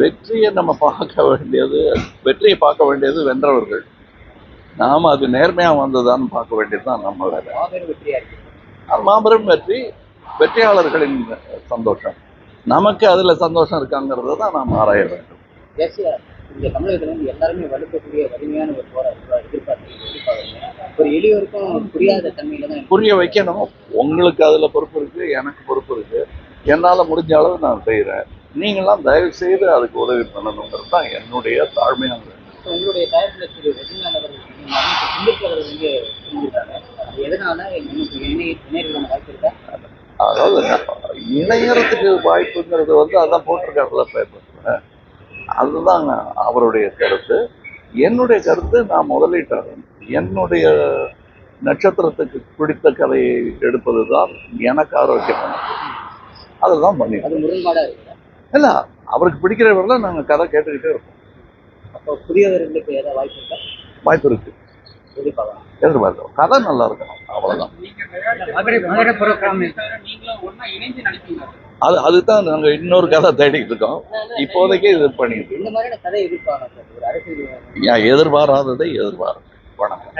வெற்றியை நம்ம பார்க்க வேண்டியது வெற்றியை பார்க்க வேண்டியது வென்றவர்கள். நாம் அது நேர்மையாக வந்ததான்னு பார்க்க வேண்டியது தான் நம்ம வேலை. மாபெரும் வெற்றி வெற்றியாளர்களின் சந்தோஷம். நமக்கு அதில் சந்தோஷம் இருக்காங்கிறத தான் நாம் ஆராய வேண்டும். இங்க தமிழகத்துல வந்து எல்லாருமே வலுக்கக்கூடிய வலிமையான ஒரு போரா எதிர்பார்த்து ஒரு எளியோருக்கும் புரியாத தன்மையில தான் புரிய வைக்கணும். உங்களுக்கு அதில் பொறுப்பு இருக்குது எனக்கு பொறுப்பு இருக்குது என்னால் முடிஞ்ச அளவு நான் செய்கிறேன் நீங்களாம் தயவு செய்து அதுக்கு உதவி பண்ணணுங்கிறது தான் என்னுடைய தாழ்மையான வேண்டுகோள். உங்களுடைய தயாரிப்புல திரு ரஜினிகாந்த் அவர்கள் வந்து எதனால? அதாவது இணையறதுக்கு வாய்ப்புங்கிறது வந்து அதான் போட்டிருக்காருல பேப்பர்ல அதுதான் அவருடைய கருத்து. என்னுடைய கருத்து நான் முதலீட்டாளன் என்னுடைய நட்சத்திரத்துக்கு பிடித்த கதையை எடுப்பது தான் எனக்கு ஆரோக்கியமானது. அதுதான் இருக்குதா இல்லை அவருக்கு பிடிக்கிற வரல நாங்கள் கதை கேட்டுக்கிட்டே இருப்போம். அப்போ புதியவர்களுக்கு ஏதாவது வாய்ப்பு இருக்கா? வாய்ப்பு இருக்கு. எதிர்பார்க்கலாம் எதிர்பார்க்கிறோம். கதை நல்லா இருக்கணும் அவ்வளோதான் அது அதுதான் நாங்கள் இன்னொரு கதை தேடிட்டு இருக்கோம். இப்போதைக்கு இது பண்ணிட்டு. எதிர்பாராததை எதிர்பார்க்கிறோம் வணக்கம்.